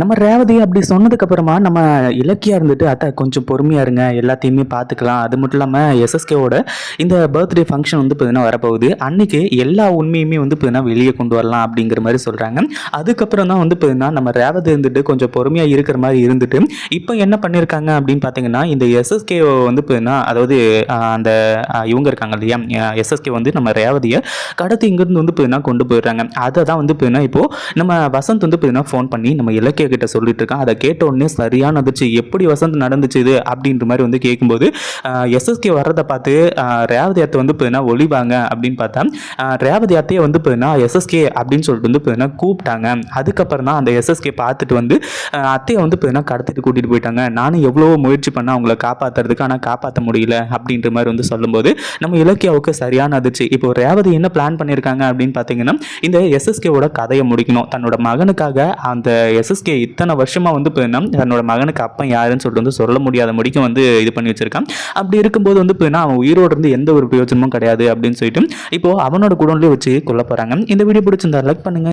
நம்ம ரேவதி அப்படி சொன்னதுக்கு அப்புறமா நம்ம இலக்கியா இருந்துட்டு அத்தை கொஞ்சம் பொறுமையா இருங்க எல்லாத்தையுமே பார்த்துக்கலாம் அது மட்டும் இல்லாமல் எஸ்எஸ்கேவோட இந்த பர்த்டே ஃபங்க்ஷன் வந்து பார்த்தீங்கன்னா வரப்போகுது. அன்னைக்கு எல்லா உண்மையுமே வந்து பார்த்தீங்கன்னா வெளியே கொண்டு வரலாம் அப்படிங்கிற மாதிரி சொல்கிறாங்க அதுக்கப்புறம் தான் வந்து பார்த்தீங்கன்னா நம்ம ரேவதி இருந்துட்டு கொஞ்சம் பொறுமையாக இருக்கிற மாதிரி இருந்துட்டு இப்போ என்ன பண்ணியிருக்காங்க அப்படின்னு பார்த்தீங்கன்னா இந்த எஸ்எஸ்கே வந்து பார்த்தீங்கன்னா அதாவது அந்த இவங்க இருக்காங்க இல்லையா? எஸ்எஸ்கே வந்து நம்ம ரேவதியை கடத்தி இங்கேருந்து வந்து பார்த்தீங்கன்னா கொண்டு போயிடுறாங்க. அதை தான் வந்து பார்த்தீங்கன்னா இப்போது நம்ம வசந்த் வந்து பார்த்தீங்கன்னா ஃபோன் பண்ணி நம்ம இலக்கிய கிட்ட சொல்லிட்டு இருக்கான். அதை கேட்ட உடனே சரியான அதிர்ச்சி. எப்படி வசந்த் நடந்துச்சு இது? அப்படின்ற மாதிரி வந்து கேட்கும்போது எஸ்எஸ்கே வர்றதை பார்த்து ரேவதி அத்தை வந்து போதுனா ஒளிவாங்க அப்படின்னு பார்த்தா ரேவதி அத்தையை வந்து பார்த்தீங்கன்னா எஸ்எஸ்கே அப்படின்னு சொல்லிட்டு வந்து பார்த்தீங்கன்னா கூப்பிட்டாங்க. அதுக்கப்புறம் தான் அந்த எஸ்எஸ்கே பார்த்துட்டு வந்து அத்தையை வந்து போதுனா கடத்திட்டு கூட்டிகிட்டு போயிட்டாங்க. நானும் எவ்வளவோ முயற்சி பண்ண அவங்கள காப்பாற்றுறதுக்கு ஆனால் காப்பாற்ற முடியல அப்படின்ற மாதிரி வந்து சொல்லும்போது நம்ம இலக்கியாவுக்கு சரியான அதிர்ச்சி. இப்போ ரேவதி என்ன பிளான் பண்ணியிருக்காங்க அப்படின்னு பார்த்தீங்கன்னா இந்த எஸ்எஸ்கேவோட கதையை முடிக்கணும். தன்னோட மகனுக்காக அந்த எஸ்எஸ்கே இத்தனை வருஷமாக வந்து பார்த்தீங்கன்னா தன்னோட மகனுக்கு அப்பன் யாருன்னு சொல்லிட்டு வந்து சொல்ல முடியாத முடிக்கும் வந்து இது பண்ணி வச்சிருக்கான். அப்படி இருக்கும்போது வந்து பார்த்தீங்கன்னா அவன் உயிரோடு இருந்து எந்த ஒரு பிரயோஜனமும் கிடையாது அப்படின்னு சொல்லிட்டு இப்போ அவனோட குடோன்லேயே வச்சு கொல்ல போகிறாங்க இந்த வீடியோ பிடிச்சிருந்தா லைக் பண்ணுங்க.